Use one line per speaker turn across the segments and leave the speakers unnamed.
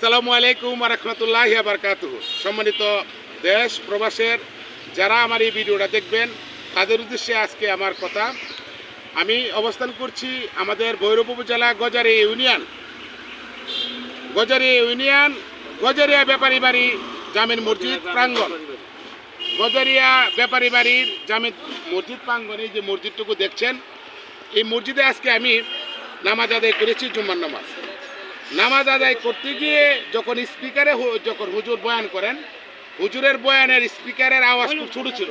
আসসালামু আলাইকুম রহমতুল্লাহ বারকাত সম্মানিত দেশ প্রবাসের যারা আমার এই ভিডিওটা দেখবেন, তাদের উদ্দেশ্যে আজকে আমার কথা। আমি অবস্থান করছি আমাদের ভৈরব উপজেলা গজারি ইউনিয়ন। গজারি ইউনিয়ন, গজারিয়া ব্যাপারী বাড়ি জামিন মসজিদ প্রাঙ্গণ। গজারিয়া ব্যাপারী বাড়ির জামিন মসজিদ প্রাঙ্গণে যে মসজিদটুকু দেখছেন, এই মসজিদে আজকে আমি নামাজ আদায় করেছি জুম্মার নামাজ। নামাজ আদায় করতে গিয়ে যখন স্পিকারে যখন হুজুর বয়ান করেন, হুজুরের বয়ানের স্পিকারের আওয়াজ খুব ছোট ছিল।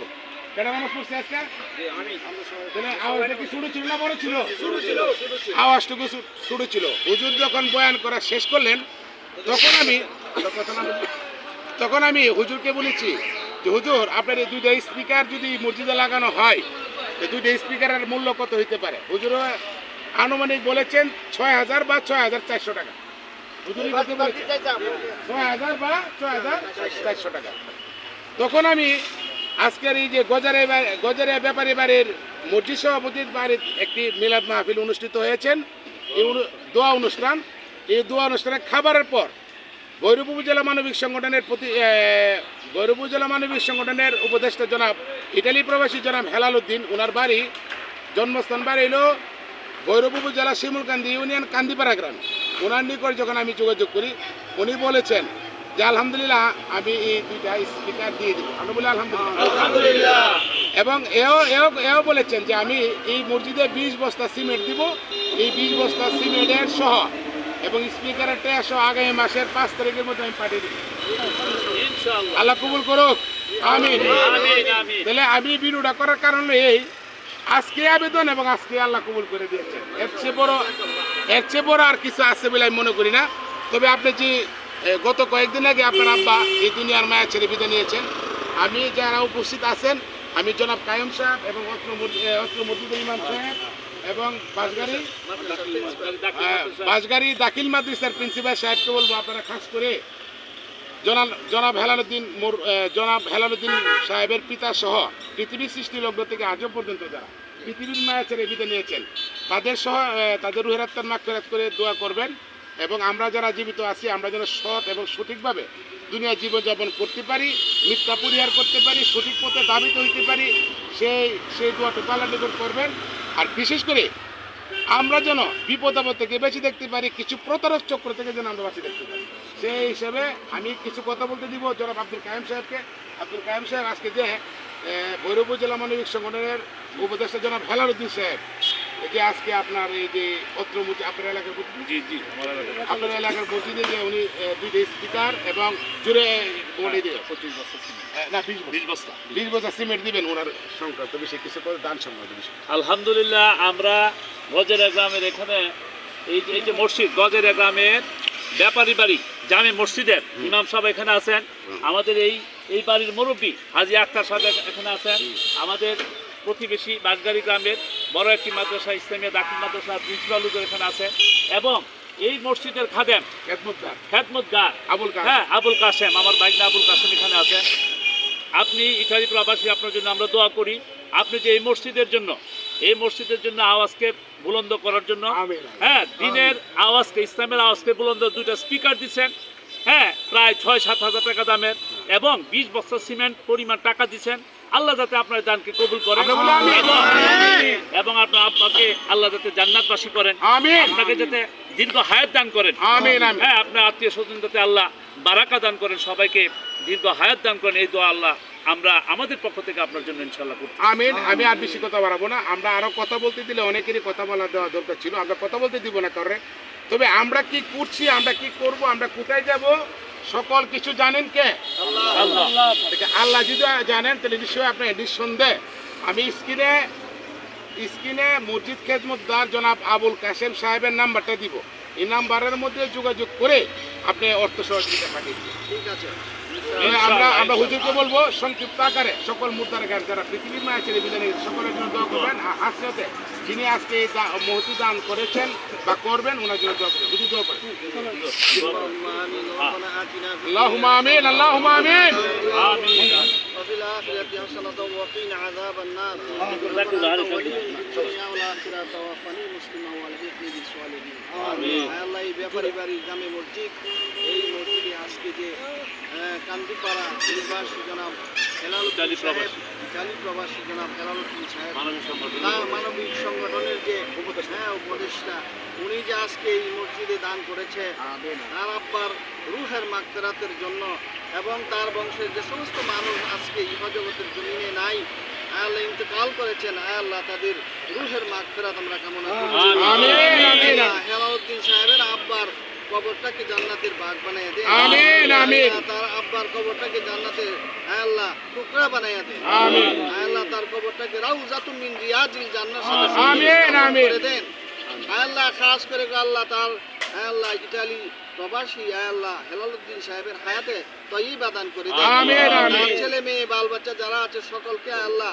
ছোট ছিল হুজুর যখন বয়ান করা শেষ করলেন আমি তখন আমি হুজুরকে বলেছি যে, হুজুর, আপনার এই দুইটা স্পিকার যদি মসজিদে লাগানো হয় দুইটা স্পিকারের মূল্য কত হইতে পারে? হুজুর আনুমানিক বলেছেন ছয় হাজার বা ছয় হাজার চারশো টাকা। তখন আমি আজকের এই যে গজারে গজারে ব্যাপারী বাড়ির মসজিদ সভাপতির বাড়ির একটি মিলাদ মাহফিল অনুষ্ঠিত হয়েছেন। এই দোয়া অনুষ্ঠান এই দোয়া অনুষ্ঠানে খাবারের পর ভৈরব উপজেলা মানবিক সংগঠনের প্রতি ভৈরব উপজেলা মানবিক সংগঠনের উপদেষ্টা জনাব ইটালি প্রবাসী জনাব হেলাল উদ্দিন ওনার বাড়ি জন্মস্থান বাড়ি হলো ভৈরব উপজেলা শিমুলকান্দি ইউনিয়ন কান্দিপাড়া গ্রাম। ওনার নিকট যখন আমি যোগাযোগ করি উনি বলেছেন যে আলহামদুলিল্লাহ আমি এই দুইটা স্পিকার দিয়ে দেবো। আমি বলি আলহামদুলিল্লাহ। এবং এও এও এও বলেছেন যে আমি এই মসজিদে বিশ বস্তা সিমেন্ট দিব। এই বিশ বস্তা সিমেন্টের সহ এবং স্পিকারের ট্যাক্স সহ আগামী মাসের পাঁচ তারিখের মধ্যে আমি পাঠিয়ে দিব। আল্লাহ কবুল করুক। আমিন। তাহলে আমি ভিডিওটা করার কারণ এই আজকে আবেদন এবং আজকে আল্লাহ কবুল করে দিয়েছেন। এর চেয়ে বড় এর চেয়ে বড় আর কিছু আছে বলে আমি মনে করি না। তবে আপনি যে গত কয়েকদিন আগে আপনার আব্বা এই দুনিয়ার মায়া ছেড়ে বিদায় নিয়েছেন। আমি যারা উপস্থিত আছেন আমি জনাব কায়ম সাহেব এবং অত্র মসজি- এ, অত্র মসজিদুল ইমাম সাহেব এবং বাসগাড়ি বাসগাড়ি দাখিল মাদ্রাসার প্রিন্সিপাল সাহেবকে বলব আপনারা খাস করে। জনাব জনাব হেলালুদ্দিন মোর জনাব হেলালুদ্দিন সাহেবের পিতা সহ পৃথিবীর সৃষ্টি লগ্ন থেকে আজও পর্যন্ত যারা পৃথিবীর মায়া ছেড়ে বিদায় নিয়েছেন তাদের সহ তাদের রুহের আত্মার মাগফিরাত করে দোয়া করবেন এবং আমরা যারা জীবিত আছি, আমরা যেন সৎ এবং সঠিকভাবে দুনিয়ায় জীবনযাপন করতে পারি, মিথ্যা পরিহার করতে পারি, সঠিক পথে দাবিত হইতে পারি, সেই সেই আল্লাহ নিকট করবেন। আর বিশেষ করে আমরা যেন বিপদ আপদ থেকে বেঁচে দেখতে পারি, কিছু প্রতারক চক্র থেকে যেন আমরা বাঁচিয়ে দেখতে পারি। সেই হিসেবে আমি কিছু কথা বলতে দিব জনাব আব্দুল কায়েম সাহেবকে। আব্দুল কায়েম সাহেব, আজকে যে ভৈরব জেলা মানবিক সংগঠনের উপদেষ্টা জনাব হেলালুদ্দিন সাহেব এই যে আজকে আপনার এই যে অত্র আপনার এলাকার
জি জি
আপনার এলাকার মসজিদে যে উনি দুইটা স্পিকার এবং জুড়ে বলে দিয়ে
পঁচিশ বছর
না বিশ
বিশ বস্তা।
বিশ বছর সিমেন্ট দিবেন ওনার সংক্রান্ত বিষয়ে কিছু করে দান সংক্রান্ত বিষয়
আলহামদুলিল্লাহ আমরা গজেরা গ্রামের এখানে এই যে- এই যে মসজিদ গজেরা গ্রামের ব্যাপারী বাড়ি জামে মসজিদের ইমাম সাহেব এখানে আছেন। আমাদের এই এই বাড়ির মুরব্বী হাজি আক্তার সাহেব এখানে আছেন। আমাদের প্রতিবেশী বাসগাড়ি গ্রামের বড় একটি মাদ্রাসা ইসলামিয়া দাখিল মাদ্রাসা প্রিন্সিপাল এখানে আছেন এবং এই মসজিদের খাদেম
খেদমতদার
খেদমত গার।
আবুল
হ্যাঁ আবুল কাসেম আমার ভাইনা আবুল কাসেম এখানে আছেন আপনি ইটালি প্রবাসী আপনার জন্য আমরা দোয়া করি। আপনি যে এই মসজিদের জন্য এই মসজিদের জন্য আওয়াজকে বুলন্দ করার জন্য। হ্যাঁ দিনের আওয়াজকে ইসলামের আওয়াজকে বুলন্দ দুইটা স্পিকার দিচ্ছেন। হ্যাঁ প্রায় ছয় সাত হাজার টাকা দামের এবং বিশ বছর সিমেন্ট পরিমাণ টাকা দিচ্ছেন। আল্লাহ যাতে আপনার দানকে কবুল করেন। এবং- আপনার আপনাকে আল্লাহ যাতে জান্নাতবাসী করেন। আপনাকে যাতে দীর্ঘ হায়াত দান করেন। হ্যাঁ আপনার আত্মীয় স্বজন যাতে আল্লাহ বারাকা দান করেন সবাইকে দীর্ঘ হায়াত দান করেন এই দোয়া আল্লাহ আমরা আমাদের পক্ষ থেকে আপনার জন্য ইনশাল্লাহ করতে
আমিন আমি আর বেশি কথা বাড়াবো না। আমরা আরও কথা বলতে দিলে অনেকেরই কথা বলা দেওয়া দরকার ছিল। আমরা কথা বলতে দিব না কারণে। তবে আমরা কি করছি আমরা কি করব আমরা কোথায় যাব? সকল কিছু জানেন কে?
আল্লাহ।
আল্লাহ। যদি জানেন, তাহলে নিশ্চয়ই আপনি নিঃসন্দেহ আমি স্ক্রিনে স্ক্রিনে মসজিদ খেদমতদার জনাব আবুল কাশেম সাহেবের নাম্বারটা দিব। এই নাম্বারের মধ্যে যোগাযোগ করে আপনি অর্থ সহযোগিতা পাঠিয়ে
ঠিক আছে।
আমরা আমরা হুজুরকে বলব সংক্ষিপ্ত আকারে সকল মুদ্রার গান যারা পৃথিবীর মায়ের ছেলে বিধানে সকলের জন্য দোয়া করবেন। হাসিয়াতে যিনি আজকে মহতি দান করেছেন বা করবেন ওনার জন্য দোয়া করবেন। হুজুর দোয়া করেন। আল্লাহ আমিন। আল্লাহ আমিন।
আমিন
وفي الآخرة حسنة وقنا عذاب النار
لك ذلك.
ولي في الدنيا والآخرة توفني مسلما والحقني بالصالحين
آمين.
আয় আল্লাহ এই ব্যাপারী বাড়ি জামে মসজিদ এই মসজিদে আজকে যে কান্দিপাড়া নিবাসী জনাব হেলালুদ্দিন সাহেব জালি প্রবাসী জনাব হেলালুদ্দিন সাহেব
মানবিক
তার মানবিক সংগঠনের যে হ্যাঁ উপদেষ্টা উনি যে আজকে এই মসজিদে দান করেছে তার আব্বার রুহের জন্য এবং তার বংশের যে সমস্ত মানুষ আজকে ইহজগতের জমিনে নাই আল্লাহ ইন্তকাল করেছেন আল্লাহ তাদের রুহের মাগফেরাত আমরা কামনা করি। হেলাউদ্দিন সাহেবের আব্বার কবরটাকে জান্নাতের বাগ বানিয়ে দেন
আমিন, আমিন।
তার আব্বার কবরটাকে জান্নাতের আল্লাহ টুকরা বানাইয়া দেন
আমিন।
আল্লাহ তার কবরটাকে রাউজাতুন মিন রিয়াজিল জান্নাত সাথে
আমিন, আমিন।
করে দেন আল্লাহ খাস করে গো আল্লাহ তার আল্লাহ ইটালি প্রবাসী আল্লাহ হেলালুদ্দিন সাহেবের হায়াতে তৈব দান করে দেন
আমিন, আমিন।
ছেলে মেয়ে বাল বাচ্চা যারা আছে সকলকে আল্লাহ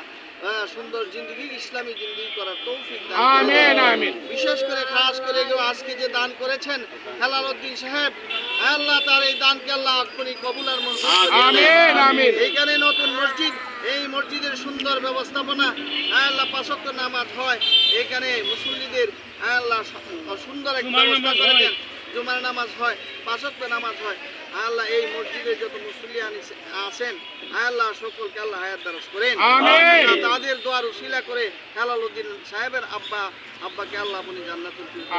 সুন্দর জিন্দগি ইসলামী জিন্দগি করার তৌফিক দান
আমিন, আমিন।
বিশেষ করে খাস করে গো আজকে যে দান করেছেন হেলালুদ্দিন সাহেব আল্লাহ তার এই দানকে আল্লাহ আপনি কবুল আর মঞ্জুর
আমিন, আমিন।
এইখানে নতুন মসজিদ এই মসজিদের সুন্দর ব্যবস্থাপনা আল্লাহ পাঁচক্ত নামাজ হয়। এখানে মুসল্লিদের আল্লাহ সুন্দর একটা ব্যবস্থা করে দেন। জুমার নামাজ হয় পাঁচক্ত নামাজ হয়। আল্লাহ এই মসজিদে যত মুসল্লি আছেন আল্লাহ সকলকে আল্লাহ হায়াত দারাজ করেন। তাদের দোয়ার উসিলা করে হেলালুদ্দিন সাহেবের আব্বা আব্বাকে আল্লাহ আপনি ফিরদৌস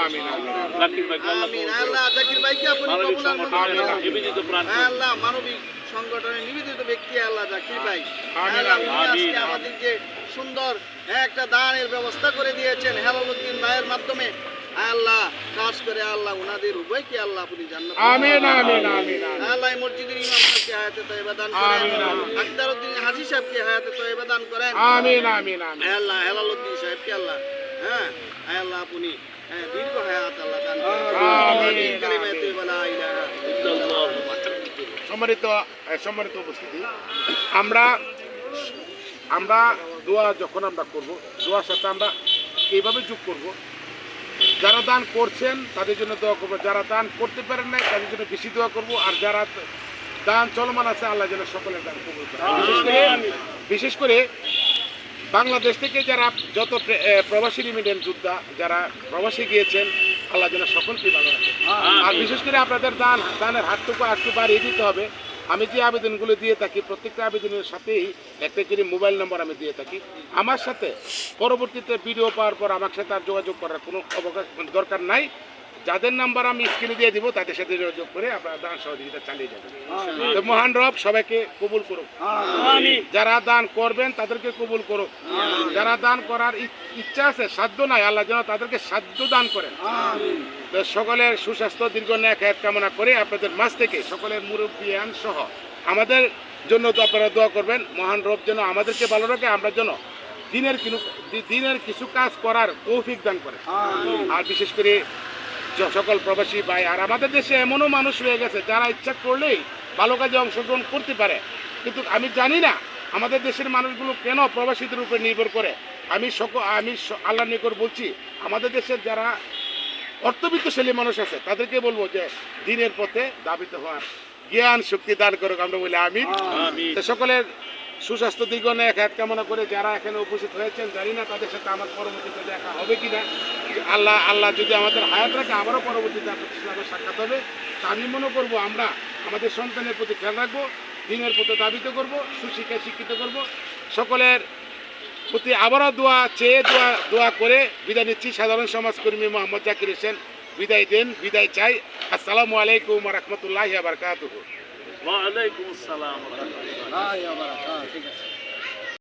আমিন,
আল্লাহ
জাকির ভাইকে আপনি
মানবিক
কবুল আর
সংগঠনের নিবেদিত
আল্লাহ মানবিক সংগঠনের নিবেদিত ব্যক্তি আল্লাহ জাকির ভাই। আজকে আমাদেরকে সুন্দর একটা দানের ব্যবস্থা করে দিয়েছেন হেলালুদ্দিন ভাইয়ের মাধ্যমে। আল্লাহ কাজ করে আল্লাহ উনাদের উভয়কে আল্লাহ আপনি জান্নাত
আমিন, আমিন, আমিন।
আল্লাহ মসজিদের ইমাম সাহেবকে হায়াতে তয়বা দান করেন।
আমিন।
আখতারউদ্দিন হাজী সাহেবকে হায়াতে তয়বা দান করেন।
আমিন আমিন আমিন।
আল্লাহ হেলালুদ্দিন সাহেবকে আল্লাহ হ্যাঁ আল্লাহ আপনি হ্যাঁ, দীর্ঘ হায়াত আল্লাহ দান করেন।
আমিন,
আমিন। কালিমায়ে লা ইলাহা
ইল্লাল্লাহ।
সম্মানিত সম্মানিত উপস্থিতি। আমরা আমরা দোয়া যখন আমরা করব দোয়ার সাথে আমরা এইভাবে যোগ করব যারা দান করছেন তাদের জন্য দোয়া করব। যারা দান করতে পারেন নাই তাদের জন্য বেশি দোয়া করব। আর যারা দান চলমান আছে আল্লাহ যেন সকলের দান কবুল করে। বিশেষ করে বাংলাদেশ থেকে যারা যত প্রবাসী রিমিডেন্ট যোদ্ধা যারা প্রবাসী গিয়েছেন আল্লাহ যেন সকলকে ভালো রাখে আর বিশেষ করে আপনাদের দান দানের হাতটুকু আটটু বাড়িয়ে দিতে হবে। আমি যে আবেদনগুলো দিয়ে থাকি, প্রত্যেকটা আবেদনের সাথেই একটা করে মোবাইল নম্বর আমি দিয়ে থাকি। আমার সাথে পরবর্তীতে ভিডিও পাওয়ার পর আমার সাথে আর যোগাযোগ করার কোনো অবকাশ দরকার নাই। যাদের নাম্বার আমি স্ক্রিনে দিয়ে দিব তাদের সাথে যোগাযোগ করে আপনারা দান সহযোগিতা চালিয়ে যাবেন তো মহান রব সবাইকে কবুল করুক। যারা দান করবেন তাদেরকে কবুল করুক। যারা দান করার ইচ- ইচ্ছা আছে সাধ্য নাই আল্লাহ যেন তাদেরকে সাধ্য দান করেন। তো সকলের সুস্বাস্থ্য দীর্ঘ ন্যায় খায়াত কামনা করে আপনাদের মাছ থেকে সকলের মুরব্বিয়ান সহ আমাদের জন্য তো আপনারা দোয়া করবেন মহান রব যেন আমাদেরকে ভালো রাখে আমরা যেন দিনের কিনু দিনের কিছু কাজ করার তৌফিক দান করে আর বিশেষ করে সকল প্রবাসী ভাই আর আমাদের দেশে এমনও মানুষ রয়ে গেছে যারা ইচ্ছা করলেই ভালো কাজে অংশগ্রহণ করতে পারে। কিন্তু আমি জানি না আমাদের দেশের মানুষগুলো কেন প্রবাসীদের উপরে নির্ভর করে। আমি সকল আমি আল্লাহ নিকর বলছি আমাদের দেশের যারা অর্থবিত্তশালী মানুষ আছে তাদেরকে বলব যে দিনের পথে দাবিত হওয়ার জ্ঞান শক্তি দান করুক আমরা বলি আমি সকলের সুস্বাস্থ্য দীর্ঘ এক খ্যাত কামনা করে যারা এখানে উপস্থিত হয়েছেন, জানি না তাদের সাথে আমার পরবর্তীতে দেখা হবে কিনা। আল্লাহ আল্লাহ যদি আমাদের হায়াত রাখে আমারও পরবর্তীতে আপনার সাক্ষাৎ হবে। তা আমি মনে করব, আমরা আমাদের সন্তানের প্রতি খেয়াল রাখব, দিনের প্রতি দাবিত করব, সুশিক্ষায় শিক্ষিত করব। সকলের প্রতি আবারও দোয়া চেয়ে দোয়া দোয়া করে বিদায় নিচ্ছি। সাধারণ সমাজকর্মী মোহাম্মদ জাকির হোসেন, বিদায় দেন, বিদায় চাই। আসসালামু আলাইকুম রহমতুল্লাহ বারকাতুহ।
ওয়া আলাইকুম আসসালাম ওয়া রাহমাতুল্লাহ।
ঠিক আছে